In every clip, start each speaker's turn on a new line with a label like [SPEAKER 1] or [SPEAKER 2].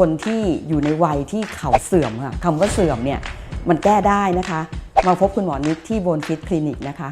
[SPEAKER 1] คนที่อยู่ในวัยที่เข่าเสื่อมค่ะคำว่าเสื่อมเนี่ยมันแก้ได้นะคะ มาพบคุณหมอนิดที่โบนฟิตคลินิกนะคะ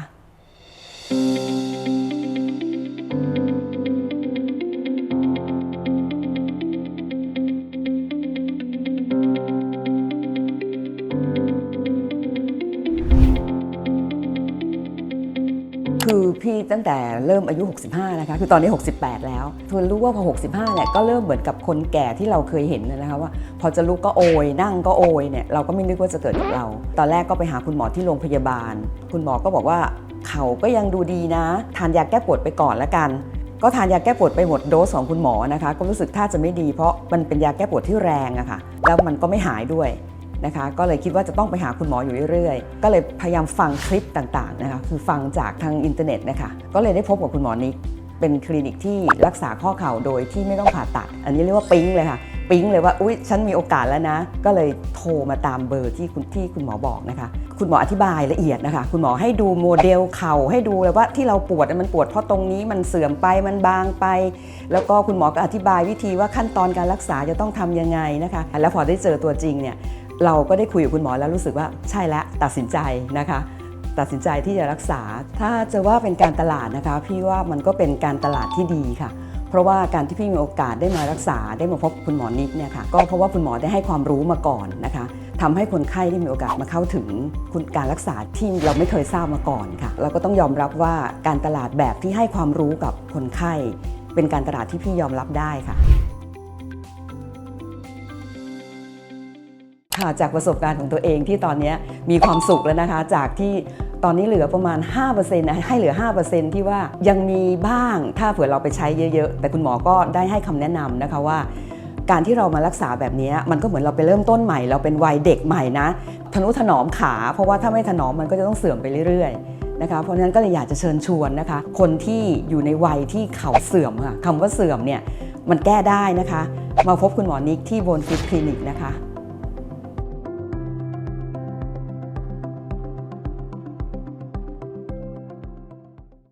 [SPEAKER 1] คือพี่ตั้งแต่เริ่มอายุ 65 นะคะ คือตอนนี้ 68 แล้วทวนรู้ว่าพอ 65เนี่ยก็เริ่มเหมือนกับคนแก่ที่เราเคยเห็นนะคะว่า พอจะลุกก็โอย นั่งก็โอยเนี่ยเราก็ไม่นึกว่าจะเกิดกับเรา ตอนแรกก็ไปหาคุณหมอที่โรงพยาบาล คุณหมอก็บอกว่าเขาก็ยังดูดีนะ ทานยาแก้ปวดไปก่อนละกันก็ทานยาแก้ปวดไปหมดโดสของคุณหมอนะคะ ก็รู้สึกท่าจะไม่ดีเพราะมันเป็นยาแก้ปวดที่แรงอะค่ะ แล้วมันก็ไม่หายด้วย นะคะก็เลยคิดว่าจะต้องไปหาคุณหมออยู่เรื่อยๆ ก็เลยพยายามฟังคลิปต่างๆนะคะคือฟังจากทางอินเทอร์เน็ตนะคะก็เลยได้พบกับคุณหมอนิกเป็นคลินิกที่รักษาข้อเข่าโดยที่ไม่ต้องผ่าตัด อันนี้เรียกว่าปิ๊งเลยค่ะปิ๊งเลยว่าอุ๊ยฉันมีโอกาสแล้วนะ ก็เลยโทรมาตามเบอร์ที่คุณที่คุณหมอบอกนะคะ คุณหมออธิบายละเอียดนะคะ คุณหมอให้ดูโมเดลเข่าให้ดูเลยว่าที่เราปวดมันปวดเพราะตรงนี้มันเสื่อมไปมันบางไป แล้วก็คุณหมอก็อธิบายวิธีว่าขั้นตอนการรักษาจะต้องทำยังไงนะคะ แล้วพอได้เจอตัวจริงเนี่ย เราก็ได้คุยกับคุณหมอแล้วรู้สึกว่าใช่แล้วตัดสินใจนะคะ ตัดสินใจที่จะรักษา ถ้าจะว่าเป็นการตลาดนะคะ พี่ว่ามันก็เป็นการตลาดที่ดีค่ะเพราะว่าการที่พี่มีโอกาสได้มารักษาได้มาพบคุณหมอนิกเนี่ยค่ะก็เพราะว่าคุณหมอได้ให้ความรู้มาก่อนนะคะทำให้คนไข้ได้มีโอกาสมาเข้าถึงคุณการรักษาที่เราไม่เคยทราบมาก่อนค่ะเราก็ต้องยอมรับว่าการตลาดแบบที่ให้ความรู้กับคนไข้ เป็นการตลาดที่พี่ยอมรับได้ค่ะ ค่ะจากประสบการณ์ของตัวเองที่ตอนนี้มีความสุขแล้วนะคะ จากที่ตอนนี้เหลือประมาณ 5%นะให้เหลือ 5%ที่ว่ายังมีบ้างถ้าเผื่อเราไปใช้เยอะๆ แต่คุณหมอก็ได้ให้คำแนะนำนะคะว่า การที่เรามารักษาแบบนี้มันก็เหมือนเราไปเริ่มต้นใหม่ เราเป็นวัยเด็กใหม่นะทนุถนอมขา เพราะว่าถ้าไม่ถนอมมันก็จะต้องเสื่อมไปเรื่อยๆนะคะเพราะฉะนั้นก็เลยอยากจะเชิญชวนนะคะ คนที่อยู่ในวัยที่เข่าเสื่อมค่ะคำว่าเสื่อมเนี่ยมันแก้ได้นะคะ มาพบคุณหมอนิกที่โบนฟิตคลินิกนะคะ